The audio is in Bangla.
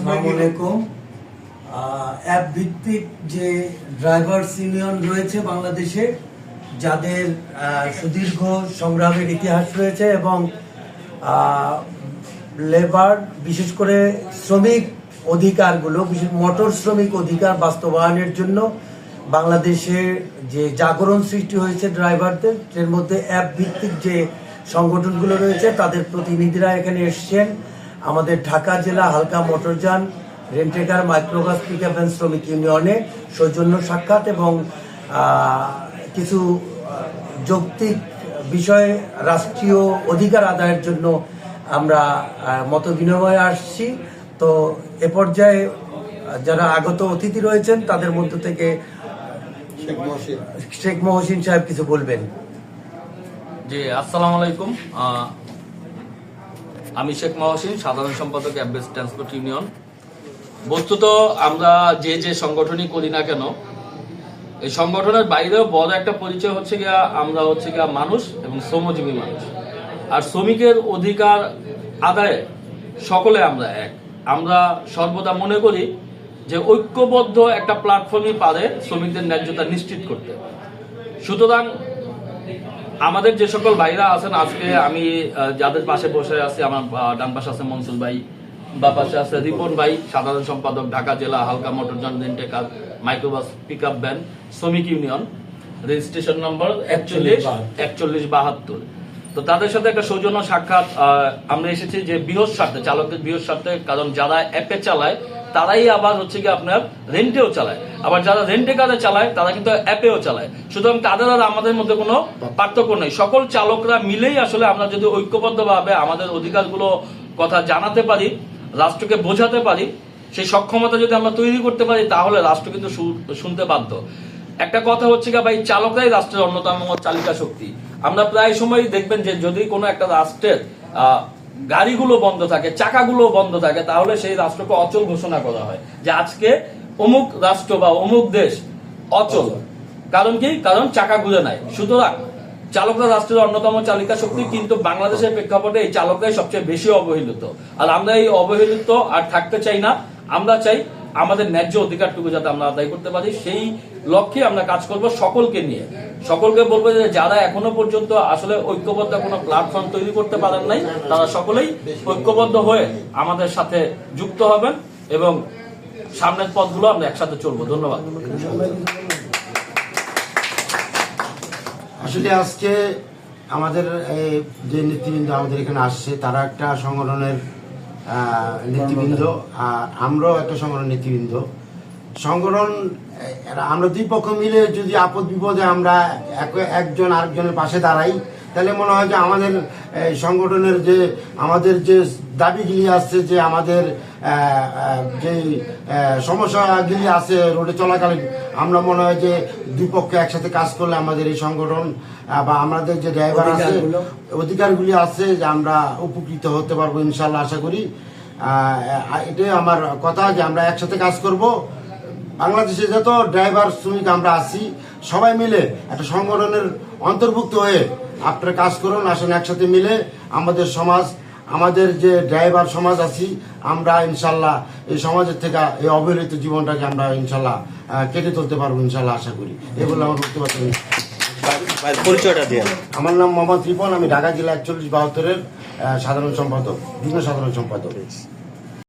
আলাইকুম। অ্যাপ ভিত্তিক যে ড্রাইভার্স ইউনিয়ন রয়েছে বাংলাদেশে, যাদের সুদীর্ঘ সংগ্রামের ইতিহাস রয়েছে এবং লেবার বিশেষ করে শ্রমিক অধিকারগুলো, বিশেষ মোটর শ্রমিক অধিকার বাস্তবায়নের জন্য বাংলাদেশে যে জাগরণ সৃষ্টি হয়েছে ড্রাইভারদের, এর মধ্যে অ্যাপ ভিত্তিক যে সংগঠনগুলো রয়েছে, তাদের প্রতিনিধিরা এখানে এসছেন। আমাদের ঢাকা জেলা হালকা মোটরযান rent a car microbus pick up শ্রমিক ইউনিয়নে সৌজন্য সাক্ষাৎ এবং কিছু যৌক্তিক বিষয়ে রাষ্ট্রীয় অধিকার আদায়ের জন্য আমরা মত বিনিময়ে আসছি। তো এ পর্যায়ে যারা আগত অতিথি রয়েছেন তাদের মধ্য থেকে শেখ মহসিন। সাহেব কিছু বলবেন। জি আসসালামু আলাইকুম। আমি শেখ মহসিন, সাধারণ সম্পাদক অ্যাম্বেস ট্রান্সপোর্ট ইউনিয়ন বস্তুত আমরা যে যে সংগঠনই করি না কেন, এই সংগঠনের বাইরেও বড় একটা পরিচয় হচ্ছে গিয়া আমরা হচ্ছে গিয়া মানুষ এবং শ্রমজীবী মানুষ। আর শ্রমিকের অধিকার আদায়ে সকলে আমরা এক। আমরা সর্বদা মনে করি যে ঐক্যবদ্ধ একটা প্ল্যাটফর্মই পারে শ্রমিকদের ন্যায্যতা নিশ্চিত করতে। সুতরাং আমাদের যে সকল ভাইরা আছেন, আজকে আমি যাদের পাশে বসে আছি, আমার ডান পাশে আছে মনসুর ভাই, বা পাশে আছে রিপন ভাই, সাধারণ সম্পাদক, ঢাকা জেলা হালকা মোটরযান rent a car microbus pick up van শ্রমিক ইউনিয়ন, রেজিস্ট্রেশন নম্বর একচল্লিশ একচল্লিশ বাহাত্তর। তো তাদের সাথে একটা সৌজন্য সাক্ষাৎ আমরা এসেছি যে বৃহৎ স্বার্থে, চালকদের স্বার্থে, কারণ যারা অ্যাপে চালায় তারাই আবার হচ্ছে কি আপনার রেন্টেও চালায়। আবার যারা রেন্টে কারে চালায়, তারা কিন্তু অ্যাপেও চালায়। সুতরাং তাদের আর আমাদের মধ্যে কোনো পার্থক্য নেই। সকল চালকরা মিলেই আসলে আমরা যদি ঐক্যবদ্ধভাবে আমাদের অধিকারগুলো কথা জানাতে পারি, রাষ্ট্রকে বোঝাতে পারি, সেই সক্ষমতা যদি আমরা তৈরি করতে পারি, তাহলে রাষ্ট্র কিন্তু শুনতে বাধ্য। একটা কথা হচ্ছে কি ভাই, চালকরাই রাষ্ট্রের অন্যতম চালিকা শক্তি আমরা প্রায় সময় দেখবেন যে যদি কোনো একটা রাষ্ট্রের গাড়িগুলো বন্ধ থাকে চাকাগুলো বন্ধ থাকে তাহলে সেই রাষ্ট্রকে অচল ঘোষণা করা হয় যে আজকে অমুক রাষ্ট্র বা অমুক দেশ অচল। কারণ কি? কারণ চাকা ঘুরে নাই। সুতরাং চালকরা রাষ্ট্রের অন্যতম চালিকা শক্তি কিন্তু বাংলাদেশের প্রেক্ষাপটে এই চালকরাই সবচেয়ে বেশি অবহেলিত। আর আমরা এই অবহেলিত আর থাকতে চাই না। আমরা চাই আমাদের ন্যায্য অধিকারটুকু যাতে আমরা আদায় করতে পারি, সেই লক্ষ্যে আমরা কাজ করব সকলকে নিয়ে। সকলকে বলব যে যারা এখনও পর্যন্ত আসলে ঐক্যবদ্ধ কোনো প্ল্যাটফর্ম তৈরি করতে পারেন নাই, তারা সকলেই ঐক্যবদ্ধ হয়ে আমাদের সাথে যুক্ত হবেন এবং সামনের পথগুলো আমরা একসাথে চলবো। ধন্যবাদ। আসলে আজকে আমাদের যে নেতৃবৃন্দ আমাদের এখানে আসছে, তারা একটা সংগঠনের নেতৃবৃন্দ আর আমরাও একটা সংগঠন নেতৃবৃন্দ। সংগঠন আমরা দুই পক্ষ মিলে যদি আপদ বিপদে আমরা এক- একজন আরেকজনের পাশে দাঁড়াই তাহলে মনে হয় যে আমাদের সংগঠনের যে আমাদের যে দাবিগুলি আছে যে আমাদের যে সমস্যাগুলি আছে রোডে চলাকালীন আমরা মনে হয় যে দুই পক্ষে একসাথে কাজ করলে আমাদের এই সংগঠন বা আমাদের যে ড্রাইভার আছে অধিকারগুলি? আছে যে আমরা উপকৃত হতে পারব ইনশাল্লাহ আশা করি। এটাই আমার কথা যে আমরা একসাথে কাজ করব। বাংলাদেশে যত ড্রাইভার শ্রমিক আমরা আছি সবাই মিলে একটা সংগঠনের অন্তর্ভুক্ত হয়ে আপনারা কাজ করুন আসেন একসাথে মিলে আমাদের সমাজ আমাদের যে ড্রাইভার সমাজ আছি আমরা ইনশাল্লাহ এই সমাজের থেকে এই অবহেলিত জীবনটাকে আমরা ইনশাল্লাহ কেটে তুলতে পারব ইনশাল্লাহ আশা করি। এগুলো আমার বুঝতে পারছি পরিচয়টা দিয়ে আমার নাম মোহাম্মদ রিপন আমি ঢাকা জেলা একচল্লিশ বাহাত্তরের সাধারণ সম্পাদক যুগ্ম সাধারণ সম্পাদক।